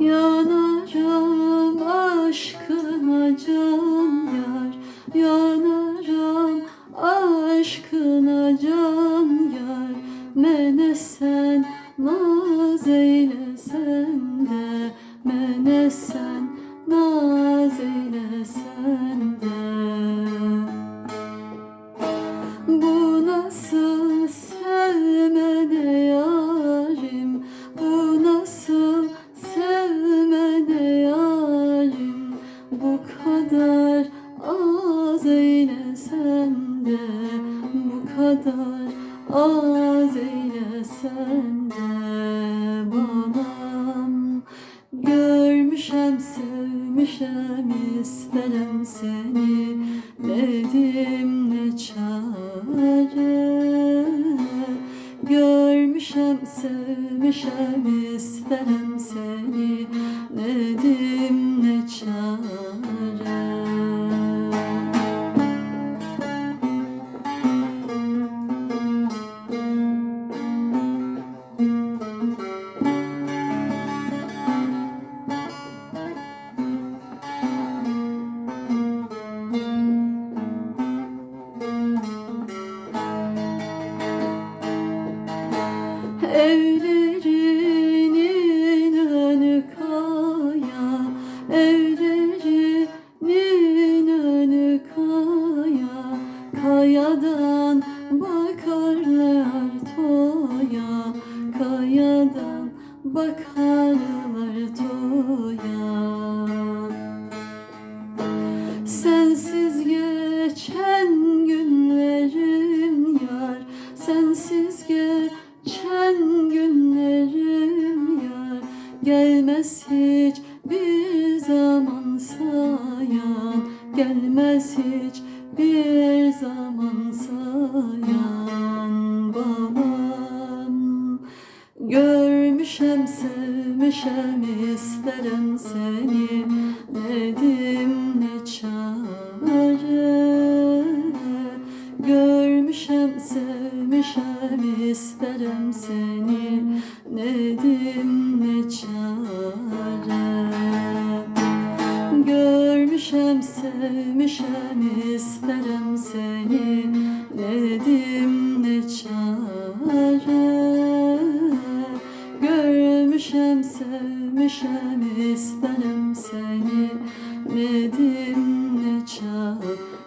Yanarım aşkına can yar. Yanarım aşkına can yar. Mene sen naz eylesen de. Mene naz eylesen kadar az eylesen de Banam Görmüşem sevmişem isterim seni. Dedim ne çare? Görmüşem sevmişem isterim seni. Dedim ne çare Evlerinin önü kaya Evlerinin önü kaya. Kayadan bakarlar toya Kayadan bakarlar toya. Sensiz geçen günlerim yar Sensiz geçen bir zaman sayan Gelmez hiç bir zaman sayan Babam. Görmüşem sevmişem isterim seni. Dedim ne çare? Görmüşem sevmişem isterim seni. Dedim ne Görmüşem sevmişem isterim seni. Dedim ne çare? Görmüşem sevmişem isterim seni. Dedim ne çare